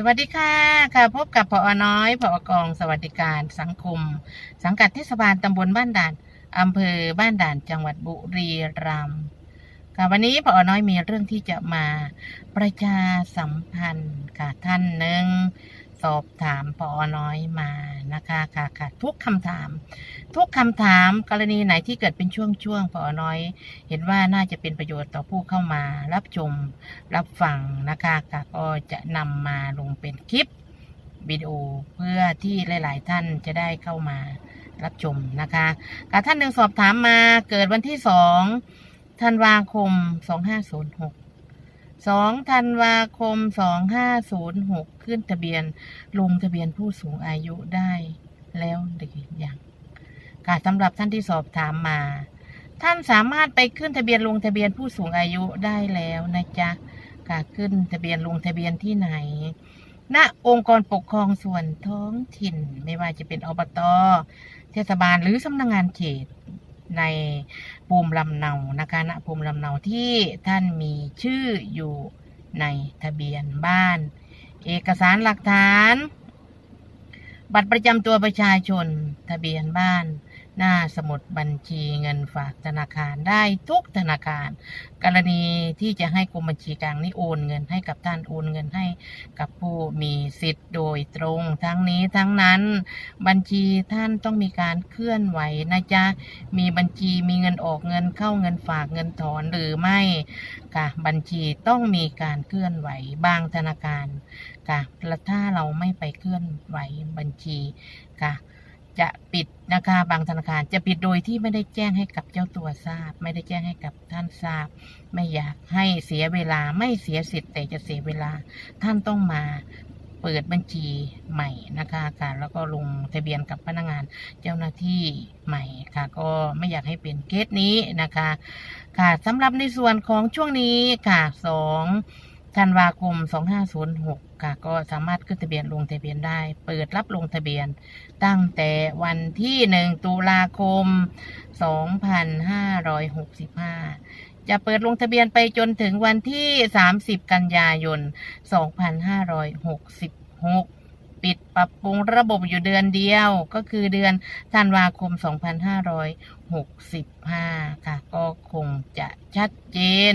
สวัสดีค่ะค่ะพบกับพอน้อยพอกองสวัสดิการสังคม สังกัดเทศบาลตำบลบ้านด่านอำเภอบ้านด่านจังหวัดบุรีรัมย์ค่ะวันนี้พอน้อยมีเรื่องที่จะมาประชาสัมพันธ์ค่ะท่านหนึ่ง สอบถามพอน้อยมานะคะค่ะค่ะทุกคำถาม ทุกคำถามกรณีไหนที่เกิดเป็นช่วงๆพอน้อย เห็นว่าน่าจะเป็นประโยชน์ต่อผู้เข้ามารับชมรับฟังนะคะค่ะก็จะนำมาลงเป็นคลิปวิดีโอเพื่อที่หลาย ๆ ท่านจะได้เข้ามารับชมนะคะกาะท่านหนึ่งสอบถามมาเกิดวันที่สองธันวาคม 2506 สองธันวาคมสองห้าศูนย์หกขึ้นทะเบียน ลงทะเบียนผู้สูงอายุได้แล้วหรือยังค่ะสำหรับท่านที่สอบถามมา ท่านสามารถไปขึ้นทะเบียนลงทะเบียนผู้สูงอายุได้แล้วนะจ๊ะค่ะขึ้นทะเบียนลงทะเบียนที่ไหนณองค์กรปกครองส่วนท้องถิ่น ไม่ว่าจะเป็นอบตเทศบาลหรือสำนักงงานเขต ในภูมิลำเนานะคะณภูมิลำเนาที่ท่านมีชื่ออยู่ในทะเบียนบ้าน เอกสารหลักฐาน บัตรประจำตัวประชาชนทะเบียนบ้าน หน้าสมุดบัญชีเงินฝากธนาคารได้ทุกธนาคาร กรณีที่จะให้กรมบัญชีกลางนี่โอนเงินให้กับท่านโอนเงินให้กับผู้มีสิทธิ์โดยตรงทั้งนี้ทั้งนั้น บัญชีท่านต้องมีการเคลื่อนไหวนะจ๊ะมีบัญชีมีเงินออกเงินเข้าเงินฝากเงินถอนหรือไม่ค่ะบัญชีต้องมีการเคลื่อนไหวบางธนาคารค่ะแล้วถ้าเราไม่ไปเคลื่อนไหวบัญชีค่ะ จะปิดนะคะ บางธนาคารจะปิดโดยที่ไม่ได้แจ้งให้กับเจ้าตัวทราบ ไม่ได้แจ้งให้กับท่านทราบ ไม่อยากให้เสียเวลาไม่เสียสิทธิ์แต่จะเสียเวลา ท่านต้องมาเปิดบัญชีใหม่นะคะค่ะแล้วก็ลงทะเบียนกับพนักงานเจ้าหน้าที่ใหม่ค่ะ ก็ไม่อยากให้เป็นเคสนี้นะคะ ค่ะสำหรับในส่วนของช่วงนี้ค่ะสอง ธันวาคม 2506 ค่ะ ก็สามารถขึ้นทะเบียนลงทะเบียนได้ เปิดรับลงทะเบียน ตั้งแต่วันที่ 1 ตุลาคม 2565 จะเปิดลงทะเบียนไปจนถึงวันที่ 30 กันยายน 2566ปิดปรับปรุงระบบอยู่เดือนเดียวก็คือเดือนธันวาคม 2565 ค่ะ ก็คงจะชัดเจน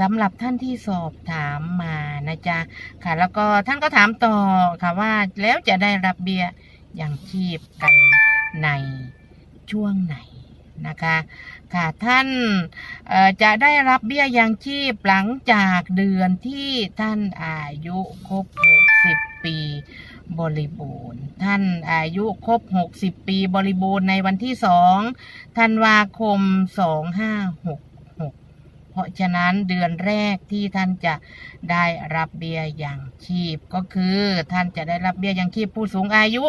สำหรับท่านที่สอบถามมานะจ๊ะค่ะ แล้วก็ท่านก็ถามต่อค่ะว่าแล้วจะได้รับเบี้ยยังชีพกันในช่วงไหนนะคะค่ะท่านจะได้รับเบี้ยยังชีพหลังจากเดือนที่ท่านอายุครบ 60 ปีบริบูรณ์ ท่านอายุครบ 60 ปีบริบูรณ์ในวันที่ 2 ธันวาคม 2566 เพราะฉะนั้นเดือนแรกที่ท่านจะได้รับเบี้ยยังชีพก็คือท่านจะได้รับเบี้ยยังชีพผู้สูงอายุ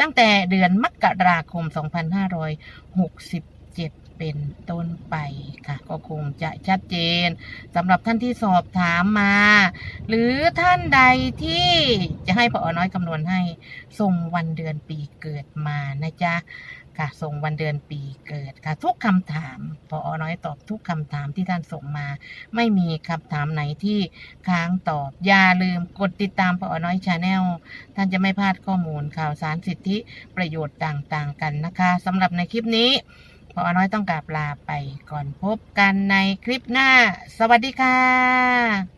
ตั้งแต่เดือนมกราคม 2560 เป็นต้นไปค่ะ ก็คงจะชัดเจนสำหรับท่านที่สอบถามมา หรือท่านใดที่จะให้พออน้อยคำนวณให้ส่งวันเดือนปีเกิดมานะจ๊ะค่ะ ส่งวันเดือนปีเกิดค่ะ ทุกคำถามพออน้อยตอบทุกคำถามที่ท่านส่งมา ไม่มีคำถามไหนที่ค้างตอบ อย่าลืมกดติดตามพออน้อยชาแนลท่านจะไม่พลาดข้อมูลข่าวสารสิทธิประโยชน์ต่างๆกันนะคะสำหรับในคลิปนี้ พอน้อยต้องกราบลาไปก่อนพบกันในคลิปหน้า สวัสดีค่ะ